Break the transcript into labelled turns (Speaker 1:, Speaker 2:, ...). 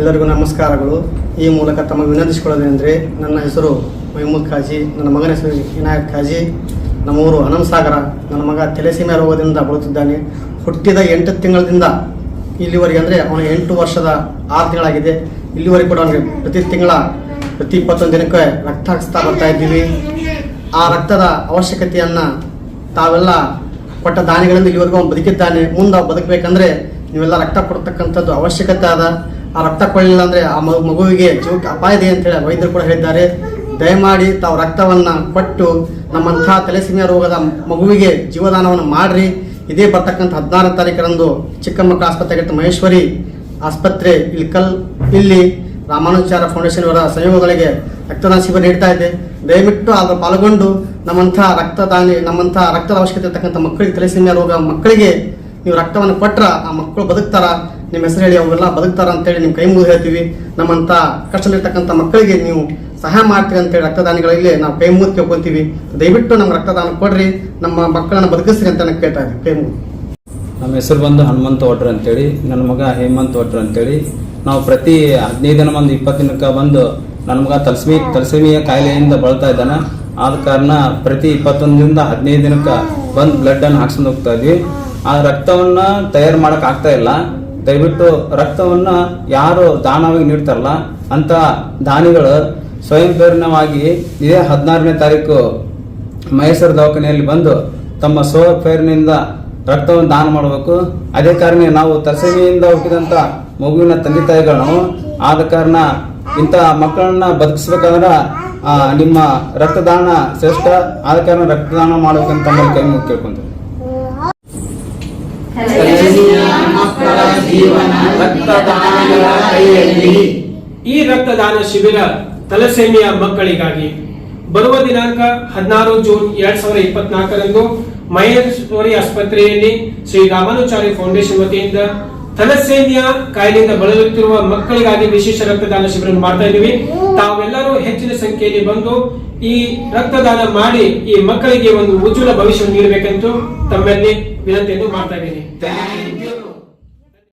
Speaker 1: ಎಲ್ಲರಿಗೂ ನಮಸ್ಕಾರಗಳು. ಈ ಮೂಲಕ ತಮಗೆ ವಿನಂತಿಸಿಕೊಳ್ಳೋದೇನೆಂದರೆ ನನ್ನ ಹೆಸರು ಮೈಮೂದ್ ಖಾಜಿ, ನನ್ನ ಮಗನ ಹೆಸರು ವಿನಾಯಕ್ ಖಾಜಿ. ನಮ್ಮ ಊರು ಹನಂಸಾಗರ ನನ್ನ ಮಗ ತೆಲೆಸೀಮೆ ರೋಗದಿಂದ ಬಳಲುತ್ತಿದ್ದಾನೆ. ಹುಟ್ಟಿದ ಎಂಟು ತಿಂಗಳಿಂದ ಇಲ್ಲಿವರೆಗೆ ಅಂದರೆ ಅವನ ಎಂಟು ವರ್ಷದ ಆರು ತಿಂಗಳಾಗಿದೆ. ಇಲ್ಲಿವರೆಗೆ ಕೂಡ ಅವನಿಗೆ ಪ್ರತಿ ತಿಂಗಳ, ಪ್ರತಿ ಇಪ್ಪತ್ತೊಂದು ದಿನಕ್ಕೆ ರಕ್ತ ಹಾಕಿಸ್ತಾ ಬರ್ತಾ ಇದ್ದೀವಿ. ಆ ರಕ್ತದ ಅವಶ್ಯಕತೆಯನ್ನು ತಾವೆಲ್ಲ ಕೊಟ್ಟ ದಾನಿಗಳಿಂದ ಇಲ್ಲಿವರೆಗೂ ಅವನು ಬದುಕಿದ್ದಾನೆ. ಮುಂದೆ ಬದುಕಬೇಕಂದ್ರೆ ನೀವೆಲ್ಲ ರಕ್ತ ಕೊಡ್ತಕ್ಕಂಥದ್ದು ಅವಶ್ಯಕತೆ ಅದ ಆ ರಕ್ತ ಕೊಡಲಿಲ್ಲ ಅಂದರೆ ಆ ಮಗು ಮಗುವಿಗೆ ಜೀವಕ್ಕೆ ಅಪಾಯ ಇದೆ ಅಂತೇಳಿ ವೈದ್ಯರು ಕೂಡ ಹೇಳಿದ್ದಾರೆ. ದಯಮಾಡಿ ತಾವು ರಕ್ತವನ್ನು ಕೊಟ್ಟು ನಮ್ಮಂತಹ ತಲೆಸೀಮೆಯ ರೋಗದ ಮಗುವಿಗೆ ಜೀವದಾನವನ್ನು ಮಾಡಿರಿ. ಇದೇ ಬರ್ತಕ್ಕಂಥ ಹದಿನಾರನೇ ತಾರೀಕರಂದು ಚಿಕ್ಕ ಮಕ್ಕಳ ಆಸ್ಪತ್ರೆಗೆ ಮಹೇಶ್ವರಿ ಆಸ್ಪತ್ರೆ ಇಲ್ಲಿ ಕಲ್ ಇಲ್ಲಿ ರಾಮಾನುಚಾರ ಫೌಂಡೇಶನ್ ಅವರ ಸಂಯೋಗಗಳಿಗೆ ರಕ್ತದಾನ ಶಿಬಿರ ನೀಡ್ತಾ ಇದೆ. ದಯವಿಟ್ಟು ಅದರ ಪಾಲ್ಗೊಂಡು ನಮ್ಮಂಥ ರಕ್ತದಾನಿ ನಮ್ಮಂಥ ರಕ್ತದ ಅವಶ್ಯಕತೆ ಇರ್ತಕ್ಕಂಥ ಮಕ್ಕಳಿಗೆ ತಲೆಸೀಮೆ ರೋಗ ಮಕ್ಕಳಿಗೆ ನೀವು ರಕ್ತವನ್ನು ಕೊಟ್ಟರೆ ಆ ಮಕ್ಕಳು ಬದುಕ್ತಾರ, ನಿಮ್ಮ ಹೆಸರು ಹೇಳಿ ಅವೆಲ್ಲ ಬದುಕ್ತಾರ ಅಂತೇಳಿ ನಿಮ್ಮ ಕೈ ಮುಗಿದು ಹೇಳ್ತೀವಿ. ನಮ್ಮಂಥ ಕಷ್ಟದಲ್ಲಿರ್ತಕ್ಕಂಥ ಮಕ್ಕಳಿಗೆ ನೀವು ಸಹಾಯ ಮಾಡ್ತೀರಿ ಅಂತೇಳಿ ರಕ್ತದಾನಿಗಳಲ್ಲಿ ನಾವು ಕೈ ಮುಗಿದು ಕೇಳ್ಕೊತೀವಿ ದಯವಿಟ್ಟು ನಮ್ಮ ರಕ್ತದಾನ ಕೊಡ್ರಿ, ನಮ್ಮ ಮಕ್ಕಳನ್ನ ಬದುಕಿಸ್ರಿ ಅಂತ ನಾನು ಕೇಳ್ತಾ ಇದ್ದೀವಿ. ಕೈ ಮುಗಿದು.
Speaker 2: ನಮ್ಮ ಹೆಸರು ಬಂದು ಹನುಮಂತ ಒಟ್ರು ಅಂತೇಳಿ, ನನ್ನ ಮಗ ಹೇಮಂತ್ ಒಟ್ರು ಅಂತೇಳಿ. ನಾವು ಪ್ರತಿ ಹದಿನೈದು ದಿನ ಒಂದು ಇಪ್ಪತ್ತು ದಿನಕ್ಕೆ ಬಂದು ನನ್ನ ಮಗ ತಲಸ್ಮಿ, ತಲಸಮಿಯ ಕಾಯಿಲೆಯಿಂದ ಬಳಲ್ತಾ ಇದ್ದಾನೆ. ಆದ ಕಾರಣ ಪ್ರತಿ ಇಪ್ಪತ್ತೊಂದರಿಂದ ಹದಿನೈದು ದಿನಕ್ಕೆ ಬಂದು ಬ್ಲಡ್ಡನ್ನು ಹಾಕ್ಸ್ಕೊಂಡು ಹೋಗ್ತಾ ಇದ್ವಿ. ಆ ರಕ್ತವನ್ನ ತಯಾರು ಮಾಡಕ್ ಆಗ್ತಾ ಇಲ್ಲ. ದಯವಿಟ್ಟು ರಕ್ತವನ್ನ ಯಾರು ದಾನವಾಗಿ ನೀಡ್ತಾರಲ್ಲ ಅಂತ ದಾನಿಗಳು ಸ್ವಯಂ ಪ್ರೇರಣವಾಗಿ ಇದೇ ಹದಿನಾರನೇ ತಾರೀಕು ಮೈಸೂರು ದವಾಖಾನೆಯಲ್ಲಿ ಬಂದು ತಮ್ಮ ಸ್ವ ರಕ್ತವನ್ನು ದಾನ ಮಾಡಬೇಕು. ಅದೇ ಕಾರಣ ನಾವು ತಸವಿಯಿಂದ ಹುಟ್ಟಿದಂತ ಮಗುವಿನ ತಂದೆ ತಾಯಿಗಳು ಆದ ಕಾರಣ ಇಂಥ ಮಕ್ಕಳನ್ನ ಬದುಕಿಸ್ಬೇಕಾದ್ರೆ ನಿಮ್ಮ ರಕ್ತದಾನ ಶ್ರೇಷ್ಠ. ಆದ ಕಾರಣ ರಕ್ತದಾನ ಮಾಡಬೇಕಂತ ತಮ್ಮಲ್ಲಿ ಕೈ ಮುಗಿ ಕೇಳ್ಕೊಂತೀವಿ
Speaker 3: ಈ ರಕ್ತದಾನ ಶಿಬಿರ ತಲಸೇಮಿಯ ಮಕ್ಕಳಿಗಾಗಿ ಬರುವ ದಿನಾಂಕ ಹದಿನಾರು ಜೂನ್ ಎರಡ್ ಸಾವಿರದ ಇಪ್ಪತ್ನಾಲ್ಕರಂದು ಮಹೇಶ್ವರಿ ಆಸ್ಪತ್ರೆಯಲ್ಲಿ ಶ್ರೀ ರಾಮಾನುಚಾರಿ ಫೌಂಡೇಶನ್ ವತಿಯಿಂದ ಥಲಸೇಮಿಯಾ ಕಾಯಿಲೆಯಿಂದ ಬಳಲುತ್ತಿರುವ ಮಕ್ಕಳಿಗಾಗಿ ವಿಶೇಷ ರಕ್ತದಾನ ಶಿಬಿರ ಮಾಡ್ತಾ ಇದ್ದೀವಿ. ತಾವೆಲ್ಲರೂ ಹೆಚ್ಚಿನ ಸಂಖ್ಯೆಯಲ್ಲಿ ಬಂದು ಈ ರಕ್ತದಾನ ಮಾಡಿ ಈ ಮಕ್ಕಳಿಗೆ ಒಂದು ಉಜ್ವಲ ಭವಿಷ್ಯವನ್ನು ನೀಡಬೇಕೆಂದು ತಮ್ಮಲ್ಲಿ ವಿನಂತಿಯನ್ನು ಮಾಡ್ತಾ ಇದ್ದೀನಿ.